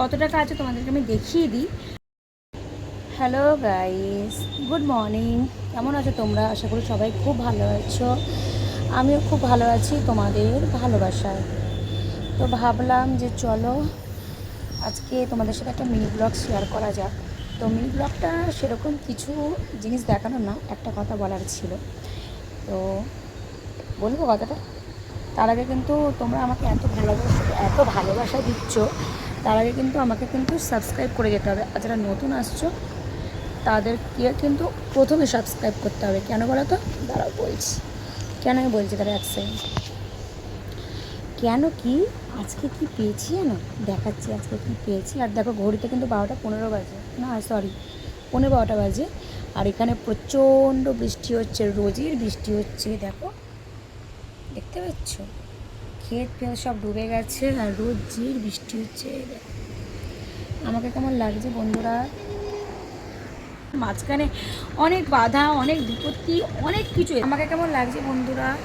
কত টাকা আছে তোমাদেরকে আমি দেখিয়ে দিই। হ্যালো গাইস গুড মর্নিং কেমন আছো তোমরা? আশা করি সবাই খুব ভালো আছো। আমিও খুব ভালো আছি তোমাদের ভালোবাসায়। তো ভাবলাম যে চলো, আজকে তোমাদের সাথে একটা মিনি ব্লগ শেয়ার করা যাক। তো মিনি ব্লগটা সেরকম কিছু জিনিস দেখানো না, একটা কথা বলার ছিল। তো বলব কথাটা? তার আগে কিন্তু তোমরা আমাকে এত ভালোবাসা এত ভালোবাসা দিচ্ছ তার আগে কিন্তু আমাকে কিন্তু সাবস্ক্রাইব করে যেতে হবে। আর যারা নতুন আসছো, তাদেরকে কিন্তু প্রথমে সাবস্ক্রাইব করতে হবে। কেন বলো তো? দাঁড়াও বলছি। কেন আমি বলছি তারা এক সেকেন্ড কেন কি? আজকে কি পেয়েছি জানো? দেখাচ্ছি আজকে কি পেয়েছি। আর দেখো ঘড়িতে কিন্তু বারোটা পনেরো বাজে। না সরি পনেরো বারোটা বাজে। আর এখানে প্রচণ্ড বৃষ্টি হচ্ছে, রোজের বৃষ্টি হচ্ছে, দেখো। দেখতে পাচ্ছ? ক্ষেত ফেত সব ডুবে গেছে আর জির বৃষ্টি হচ্ছে। আমাকে কেমন লাগছে বন্ধুরা? মাঝখানে অনেক বাধা, অনেক বিপত্তি, অনেক কিছু। আমাকে কেমন লাগছে বন্ধুরা?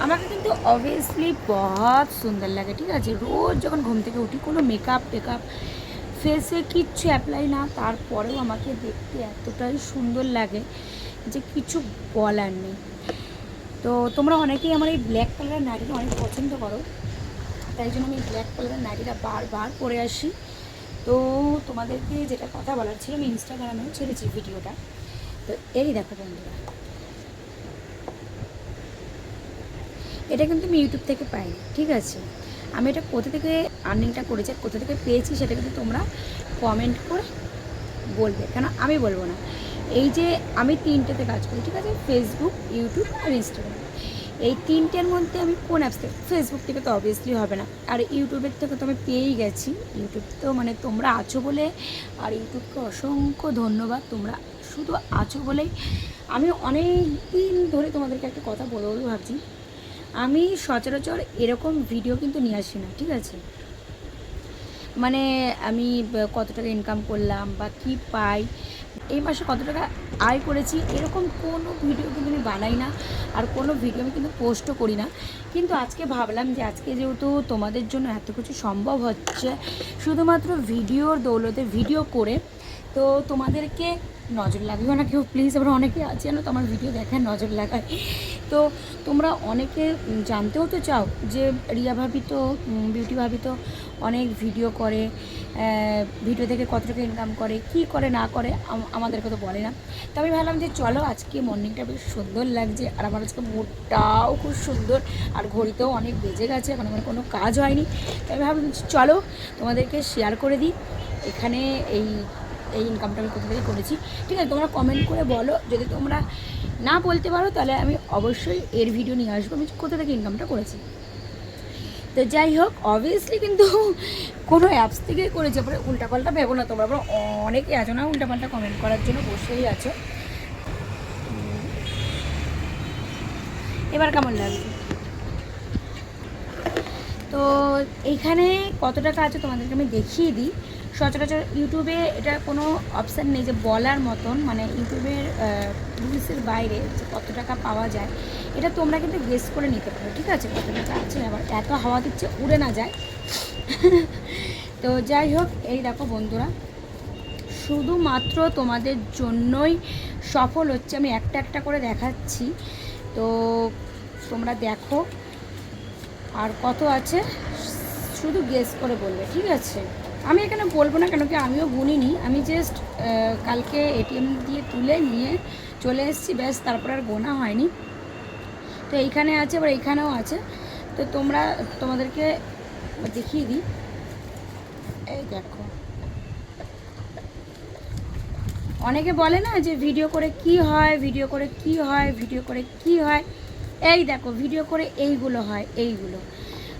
আমাকে কিন্তু অবভিয়াসলি বহুত সুন্দর লাগে, ঠিক আছে? রোজ যখন ঘুম থেকে উঠি, কোনো মেকআপ টেকআপ ফেসে কিচ্ছু অ্যাপ্লাই না। তারপরেও আমাকে দেখতে এতটাই সুন্দর লাগে যে কিছু বলার নেই। তো তোমরা অনেকেই আমার এই ব্ল্যাক কালারের নাইটিটা অনেক পছন্দ করো। তাই জন্য আমি ব্ল্যাক কালারের নাইটিটা বারবার পরে আসি। তো তোমাদেরকে যেটা কথা বলার ছিল, আমি ইনস্টাগ্রামেও ছেড়েছি ভিডিওটা। তো এই দেখো বন্ধুরা। এটা কিন্তু আমি ইউটিউব থেকে পাই ঠিক আছে? আমি এটা কোথা থেকে আর্নিংটা করেছি কোথা থেকে পেয়েছি সেটা কিন্তু তোমরা কমেন্ট করে বলবে। কেন আমি বলব না। এই যে আমি তিনটেতে কাজ করি, ঠিক আছে? ফেসবুক ইউটিউব আর ইনস্টাগ্রাম এই তিনটের মধ্যে আমি কোন অ্যাপস থেকে ফেসবুক থেকে তো অবভিয়াসলি হবে না। আর ইউটিউবের থেকে তো আমি পেয়েই গেছি। ইউটিউব তো মানে তোমরা আছো বলে, আর ইউটিউবকে অসংখ্য ধন্যবাদ। তোমরা শুধু আছো বলেই আমি অনেক দিন ধরে তোমাদেরকে একটা কথা বলব বলে ভাবছি। আমি সচরাচর এরকম ভিডিও কিন্তু নিয়ে আসি না, ঠিক আছে? মানে আমি কত টাকা ইনকাম করলাম বা কি পাই, এই মাসে কত টাকা আয় করেছি, এরকম কোনো ভিডিও কিন্তু আমি বানাই না, আর কোনো ভিডিও আমি কিন্তু পোস্টও করি না। কিন্তু আজকে ভাবলাম যে আজকে যেহেতু তোমাদের জন্য এত কিছু সম্ভব হচ্ছে, শুধুমাত্র ভিডিওর দৌলতে ভিডিও করে তো তোমাদেরকে নজর লাগবেও না কেউ। প্লিজ আবার অনেকে আছে, জানো তো, আমার ভিডিও দেখেন নজর লাগায়। তো তোমরা অনেকে জানতেও তো চাও যে রিয়া ভাবি তো বিউটি ভাবি তো অনেক ভিডিও করে ভিডিও থেকে কত টাকা ইনকাম করে, কি করে, না করে আমাদেরকে তো বলে না। তো আমি ভাবলাম যে চলো, আজকে মর্নিংটা বেশ সুন্দর লাগছে, আর আমার আজকে মুডটাও খুব সুন্দর, আর ঘড়িতেও অনেক বেজে গেছে, এখন আমার কোনো কাজ হয়নি। তো আমি ভাবলাম চলো, তোমাদেরকে শেয়ার করে দিই। এখানে এই এই ইনকামটা আমি কোথা থেকে করেছি। ঠিক আছে, তোমরা কমেন্ট করে বলো। যদি তোমরা না বলতে পারো, তাহলে আমি অবশ্যই এর ভিডিও নিয়ে আসব, আমি কোথা থেকে ইনকামটা করেছি। তো যাই হোক অবভিয়াসলি কিন্তু কোনো অ্যাপস থেকে করেছে, পরে উল্টাপাল্টা ভেবো না তোমরা অনেকে আছো না উল্টাপাল্টা কমেন্ট করার জন্য, বসেই আছো। এবার কেমন লাগছে? তো এইখানে কত টাকা আছে তোমাদেরকে আমি দেখিয়ে দিই। সচরাচর ইউটিউবে এটা কোনো অপশান নেই যে বলার মতন মানে ইউটিউবের রুলসের বাইরে যে কত টাকা পাওয়া যায়, এটা তোমরা কিন্তু গেস করে নিতে পারো, ঠিক আছে? কত টাকা আছে আবার এত হাওয়া দিচ্ছে, উড়ে না যায়। তো যাই হোক, এই দেখো বন্ধুরা, শুধুমাত্র তোমাদের জন্যই সফল হচ্ছে, আমি একটা একটা করে দেখাচ্ছি। তো তোমরা দেখো, আর কত আছে? শুধু গেস করে বলবে, ঠিক আছে? আমি এখানে বলব না কেন কি আমিও গুনিনি। আমি জাস্ট কালকে এটিএম দিয়ে তুলে নিয়ে চলে এসেছি, ব্যাস তারপর আর গোনা হয়নি। তো এইখানে আছে, আবার এইখানেও আছে। তো তোমরা, তোমাদেরকে দেখিয়ে দিই। এই দেখো। অনেকে বলে না যে ভিডিও করে কি হয় ভিডিও করে কি হয় ভিডিও করে কি হয়। এই দেখো ভিডিও করে এইগুলো হয়, এইগুলো।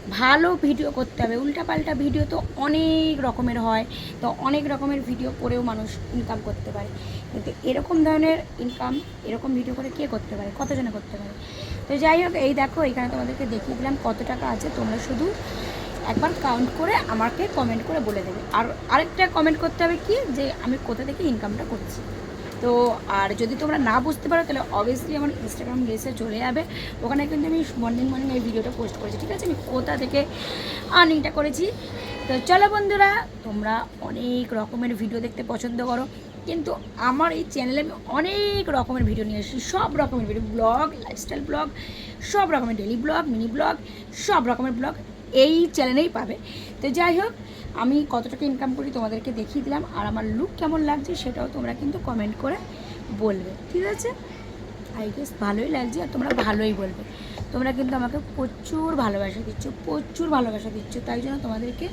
ভালো ভিডিও করতে হবে। উল্টাপাল্টা ভিডিও তো অনেক রকমের হয়, তো অনেক রকমের ভিডিও করেও মানুষ ইনকাম করতে পারে। কিন্তু এরকম ধরনের ইনকাম এরকম ভিডিও করে কে করতে পারে? কতজনে করতে পারে? তো যাই হোক, এই দেখো, এখানে তোমাদেরকে দেখিয়ে দিলাম কত টাকা আছে। তোমরা শুধু একবার কাউন্ট করে আমাকে কমেন্ট করে বলে দেবে। আর আরেকটা কমেন্ট করতে হবে কি? যে আমি কোথা থেকে ইনকামটা করছি। তো আর যদি তোমরা না বুঝতে পারো, তাহলে অবভিয়াসলি আমার ইনস্টাগ্রাম রিলসে চলে যাবে। ওখানে কিন্তু আমি মর্নিং মর্নিং এই ভিডিওটা পোস্ট করেছি, ঠিক আছে? আমি কোথা থেকে আর্নিংটা করেছি? তো চলো বন্ধুরা, তোমরা অনেক রকমের ভিডিও দেখতে পছন্দ করো। কিন্তু আমার এই চ্যানেলে আমি অনেক রকমের ভিডিও নিয়ে এসেছি। সব রকমের ভিডিও ব্লগ লাইফস্টাইল ব্লগ সব রকমের ডেলি ব্লগ মিনি ব্লগ সব রকমের ব্লগ এই চ্যানেলেই পাবে। তো যাই হোক আমি কত টাকা ইনকাম করি তোমাদেরকে দেখিয়ে দিলাম, আর আমার লুক কেমন লাগছে সেটাও তোমরা কিন্তু কমেন্ট করে বলবে, ঠিক আছে? আই গেস ভালোই লাগছে আর তোমরা ভালোই বলবে। তোমরা কিন্তু আমাকে প্রচুর ভালোবাসা দিচ্ছ, প্রচুর ভালোবাসা দিচ্ছ, তাই জন্য তোমাদেরকে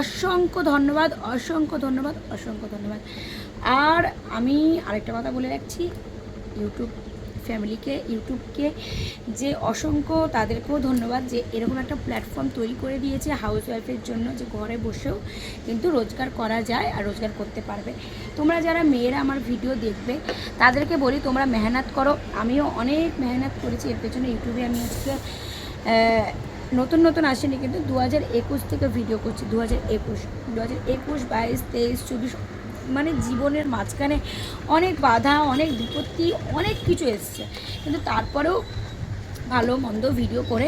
অসংখ্য ধন্যবাদ অসংখ্য ধন্যবাদ অসংখ্য ধন্যবাদ। আর আমি আরেকটা কথা বলে রাখছি ইউটিউব ফ্যামিলিকে, ইউটিউবকে যে অসংখ্য তাদেরকেও ধন্যবাদ যে এরকম একটা প্ল্যাটফর্ম তৈরি করে দিয়েছে হাউস ওয়াইফের জন্য যে ঘরে বসেও কিন্তু রোজগার করা যায় আর রোজগার করতে পারবে। তোমরা যারা মেয়েরা আমার ভিডিও দেখবে, তাদেরকে বলি তোমরা মেহনত করো। আমিও অনেক মেহনত করেছি, এর পেছনে ইউটিউবে আমি আজকে নতুন নতুন আসেনি, কিন্তু দু হাজার একুশ থেকে ভিডিও করছি দু হাজার একুশ দু হাজার একুশ, বাইশ, তেইশ, চব্বিশ মানে জীবনের মাঝখানে অনেক বাধা, অনেক বিপত্তি, অনেক কিছু এসছে। কিন্তু তারপরেও ভালো মন্দ ভিডিও করে,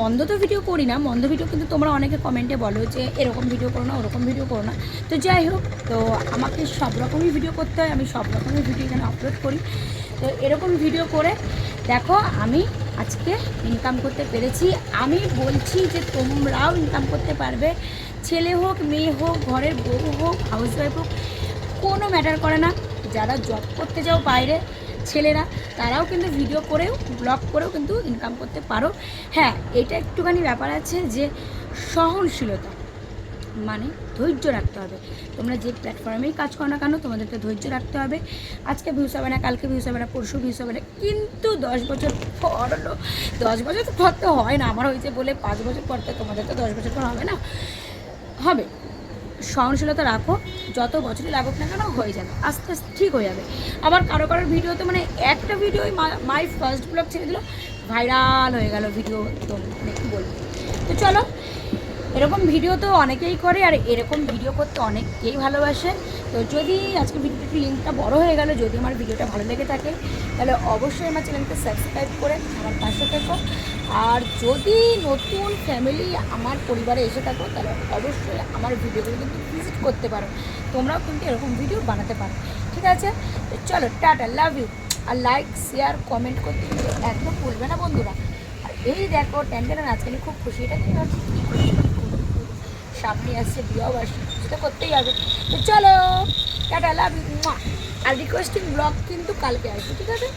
মন্দ তো ভিডিও করি না, মন্দ ভিডিও কিন্তু তোমরা অনেকে কমেন্টে বলো যে এরকম ভিডিও করো না, ওরকম ভিডিও করো না। তো যাই হোক, তো আমাকে সব রকমই ভিডিও করতে হয়, আমি সব রকমের ভিডিও এখানে আপলোড করি। তো এরকম ভিডিও করে, দেখো আমি আজকে ইনকাম করতে পেরেছি। আমি বলছি যে তোমরাও ইনকাম করতে পারবে। ছেলে হোক, মেয়ে হোক, ঘরের বউ হোক হাউস ওয়াইফ হোক কোনো ম্যাটার করে না। যারা জব করতে যাও বাইরে, ছেলেরা, তারাও কিন্তু ভিডিও করেও ব্লগ করেও কিন্তু ইনকাম করতে পারো। হ্যাঁ এটা একটুখানি ব্যাপার আছে যে সহনশীলতা মানে ধৈর্য রাখতে হবে। তোমরা যে প্ল্যাটফর্মেই কাজ করো না কেন, তোমাদেরকে ধৈর্য রাখতে হবে। আজকে ভিউস হবে না, কালকে ভিউস হবে না, পরশু ভিউস হবে না, কিন্তু দশ বছর পর হলো, দশ বছর পর তো হয় না। আমার হয়েছে বলে পাঁচ বছর পর তো তোমাদের তো দশ বছর পর হবে না। হবে। সহনশীলতা রাখো, যত বছরই লাগুক না কেন হয়ে যাবে, আস্তে আস্তে ঠিক হয়ে যাবে। আবার কারও কারোর ভিডিওতে মানে একটা ভিডিও মাই ফার্স্ট ব্লগ ছেড়ে দিল ভাইরাল হয়ে গেল ভিডিও তো মানে কী বলব? তো চলো এরকম ভিডিও তো অনেকেই করে, আর এরকম ভিডিও করতে অনেকেই ভালোবাসে। তো যদি আজকে ভিডিওটি লিঙ্কটা বড় হয়ে গেল, যদি আমার ভিডিওটা ভালো লেগে থাকে, তাহলে অবশ্যই আমার চ্যানেলকে সাবস্ক্রাইব করে আমার পাশে থেকো। আর যদি নতুন ফ্যামিলি আমার পরিবারে এসে থাকো, তাহলে অবশ্যই আমার ভিডিওগুলো কিন্তু ভিজিট করতে পারো। তোমরাও কিন্তু এরকম ভিডিও বানাতে পারো। ঠিক আছে? চলো, টাটা লাভ ইউ আর লাইক শেয়ার কমেন্ট করতে কিন্তু একদম ভুলবে না বন্ধুরা। এই দেখো টেনটেন আজকে খুব খুশি। এটা কি খুশি সামনে আসছে আসছে সেটা করতেই হবে। তো চলো, টাটা লাভ আর রিকোয়েস্টিং ব্লগ কিন্তু কালকে আসবে, ঠিক আছে?